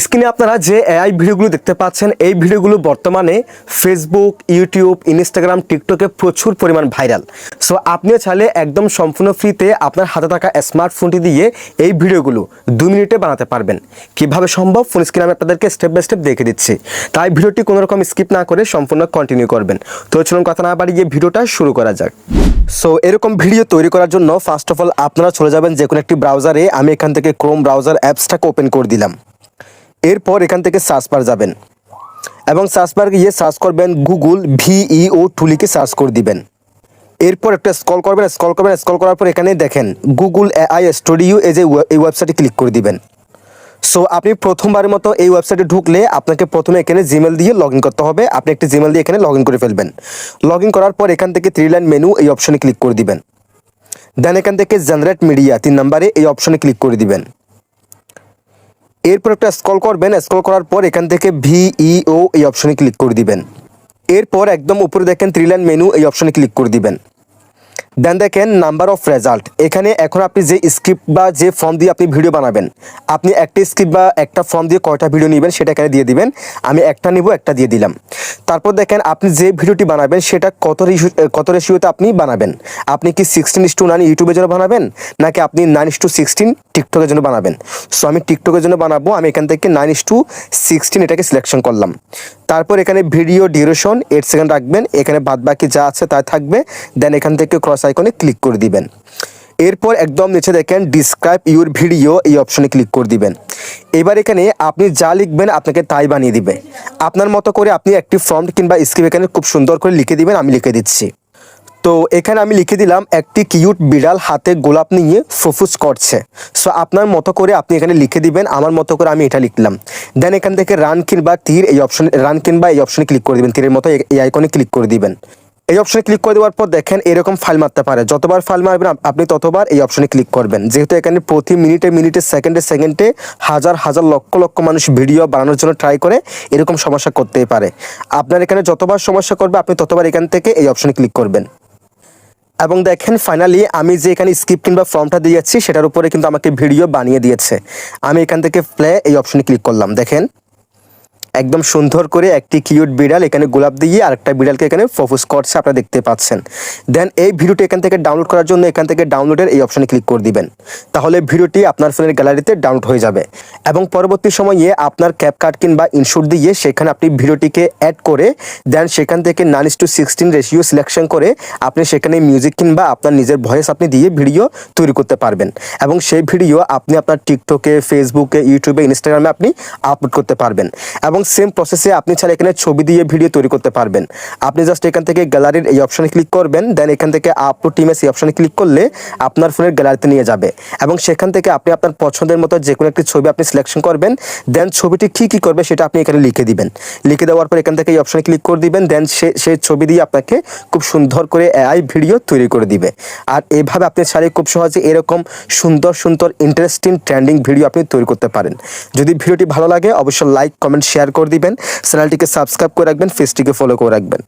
স্ক্রিনে আপনারা যে এআই ভিডিওগুলো দেখতে পাচ্ছেন, এই ভিডিওগুলো বর্তমানে ফেসবুক ইউটিউব ইনস্টাগ্রাম টিকটকে প্রচুর পরিমাণ ভাইরাল সো আপনিও চাইলে একদম সম্পূর্ণ ফ্রিতে আপনার হাতে থাকা স্মার্টফোনটি দিয়ে এই ভিডিওগুলো দু মিনিটে বানাতে পারবেন। কীভাবে সম্ভব? ফোন স্ক্রিনে আমি আপনাদেরকে স্টেপ বাই স্টেপ দেখে দিচ্ছি। তাই ভিডিওটি কোনো রকম স্কিপ না করে সম্পূর্ণ কন্টিনিউ করবেন। তো চলুন কথা না বাড়িয়ে ভিডিওটা শুরু করা যাক। সো এরকম ভিডিও তৈরি করার জন্য ফার্স্ট অফ অল আপনারা চলে যাবেন যে কোনো একটি ব্রাউজারে আমি এখান থেকে ক্রোম ব্রাউজার অ্যাপসটাকে ওপেন করে দিলাম। এরপর এখান থেকে সার্চ বার যাবেন। এবং সার্চ বার গিয়ে সার্চ করবেন গুগল ভিইও টুলিকে সার্চ করে দিবেন। এরপর একটা স্কল করবেন স্কল করবেন স্কল করার পর এখানে দেখেন গুগল এআই স্টুডিও এই যে এই ওয়েবসাইটে ক্লিক করে দিবেন। সো আপনি প্রথমবারের মতো এই ওয়েবসাইটে ঢুকলে আপনাকে প্রথমে এখানে জিমেল দিয়ে লগ করতে হবে। আপনি একটি জিমেল দিয়ে এখানে লগ করে ফেলবেন। লগ করার পর এখান থেকে থ্রি লাইন মেনু এই অপশনে ক্লিক করে দিবেন। দেন এখান থেকে জেনারেট মিডিয়া তিন নম্বরে এই অপশনে ক্লিক করে দিবেন। এরপর একটা স্কল করবেন স্কল করার পর এখান থেকে ভিইও এই অপশনে ক্লিক করে দিবেন। এরপর একদম উপরে দেখেন থ্রি লাইন মেনু এই অপশনে ক্লিক করে দিবেন। দেন দেখেন নাম্বার অফ রেজাল্ট এখানে এখন আপনি যে স্ক্রিপ্ট বা যে ফর্ম দিয়ে আপনি ভিডিও বানাবেন, আপনি একটা স্ক্রিপ্ট বা একটা ফর্ম দিয়ে কয়টা ভিডিও নেবেন সেটা এখানে দিয়ে দিবেন। আমি একটা নিব, একটা দিয়ে দিলাম। তারপর দেখেন আপনি যে ভিডিওটি বানাবেন, সেটা কত কত রেশিওতে আপনি বানাবেন? আপনি কি সিক্সটিন ইস টু নাইন ইউটিউবের জন্য বানাবেন, নাকি আপনি নাইন ইস টু সিক্সটিন টিকটকের জন্য বানাবেন? সো আমি টিকটকের জন্য বানাবো, আমি এখান থেকে নাইন ইস টু সিক্সটিন এটাকে সিলেকশন করলাম। তারপর এখানে ভিডিও ডিউরেশন এইট সেকেন্ড রাখবেন, এখানে বাদবাকি যা আছে তাই থাকবে দেন এখান থেকে ক্রস আইকনে ক্লিক করে দিবেন। এরপর একদম নিচে দেখেন ডিসক্রাইব ইউর ভিডিও এই অপশনে ক্লিক করে দিবেন। এবার এখানে আপনি যা লিখবেন আপনাকে তাই বানিয়ে দিবে। আপনার মতো করে আপনি একটি ফর্ম কিংবা স্ক্রিপ্ট এখানে খুব সুন্দর করে লিখে দিবেন, আমি লিখে দিচ্ছি। তো এখানে আমি লিখে দিলাম একটি কিউট বিড়াল হাতে গোলাপ নিয়ে ফুফুস করছে। সো আপনার মতো করে আপনি এখানে লিখে দিবেন, আমার মতো করে আমি এটা লিখলাম। দেন এখান থেকে রান কিংবা তীর এই অপশন রান কিংবা এই অপশনে ক্লিক করে দিবেন, তীরের মতো এই আইকনে ক্লিক করে দিবেন। এই অপশনে ক্লিক করে দেওয়ার পর দেখেন এরকম ফাইল মারতে পারে। যতবার ফাইল মারবেন আপনি ততবার এই অপশনে ক্লিক করবেন। যেহেতু এখানে প্রতি মিনিটে মিনিটে সেকেন্ডে সেকেন্ডে হাজার হাজার, লক্ষ লক্ষ মানুষ ভিডিও বানানোর জন্য ট্রাই করে এরকম সমস্যা করতেই পারে। আপনার এখানে যতবার সমস্যা করবে, আপনি ততবার এখান থেকে এই অপশনে ক্লিক করবেন। এবং দেখেন ফাইনালি আমি যে এখানে স্ক্রিপ্ট কিংবা ফর্মটা দিয়ে যাচ্ছি, সেটার উপরে কিন্তু আমাকে ভিডিও বানিয়ে দিয়েছে। আমি এখান থেকে প্লে এই অপশনে ক্লিক করলাম। দেখেন একদম সুন্দর করে একটি কিউট বিড়াল, এখানে গোলাপ দিয়ে আরেকটা বিড়ালকে এখানে ফোকাস করছে, আপনারা দেখতে পাচ্ছেন। দেন এই ভিডিওটি এখান থেকে ডাউনলোড করার জন্য এখান থেকে ডাউনলোডের এই অপশনে ক্লিক করে দিবেন। তাহলে ভিডিওটি আপনার ফোনের গ্যালারিতে ডাউনলোড হয়ে যাবে। এবং পরবর্তী সময়ে আপনার ক্যাপকার্ড কিংবা ইনশুট দিয়ে সেখানে আপনি ভিডিওটিকে অ্যাড করে দেন সেখান থেকে nine to sixteen ratio selection করে আপনি সেখানে মিউজিক কিংবা আপনার নিজের ভয়েস আপনি দিয়ে ভিডিও তৈরি করতে পারবেন। এবং সেই ভিডিও আপনি আপনার টিকটকে ফেসবুকে ইউটিউবে ইনস্টাগ্রামে আপনি আপলোড করতে পারবেন। এবং সেম প্রসেসে আপনি ছাড়া এখানে ছবি দিয়ে ভিডিও তৈরি করতে পারবেন। আপনি জাস্ট এখান থেকে গ্যালারির এই অপশনে ক্লিক করবেন দেন এখান থেকে আপলোড টিমেস এই অপশনে ক্লিক করলে আপনার ফোনের গ্যালারিতে নিয়ে যাবে। এবং সেখান থেকে আপনি আপনার পছন্দের মতো যে কোনো একটি ছবি আপনি সিলেকশন করবেন দেন ছবিটি কী কী করবে সেটা আপনি এখানে লিখে দিবেন। লিখে দেওয়ার পর এখান থেকে এই অপশনে ক্লিক করে দিবেন দেন সে সেই ছবি দিয়ে আপনাকে খুব সুন্দর করে এআই ভিডিও তৈরি করে দিবে। আর এভাবে আপনি ছাড়ে খুব সহজে এরকম সুন্দর সুন্দর ইন্টারেস্টিং ট্রেন্ডিং ভিডিও আপনি তৈরি করতে পারেন। যদি ভিডিওটি ভালো লাগে, অবশ্যই লাইক কমেন্ট শেয়ার করে দিবেন। চ্যানেলটিকে সাবস্ক্রাইব করে রাখবেন ফেসটিকে ফলো করে রাখবেন।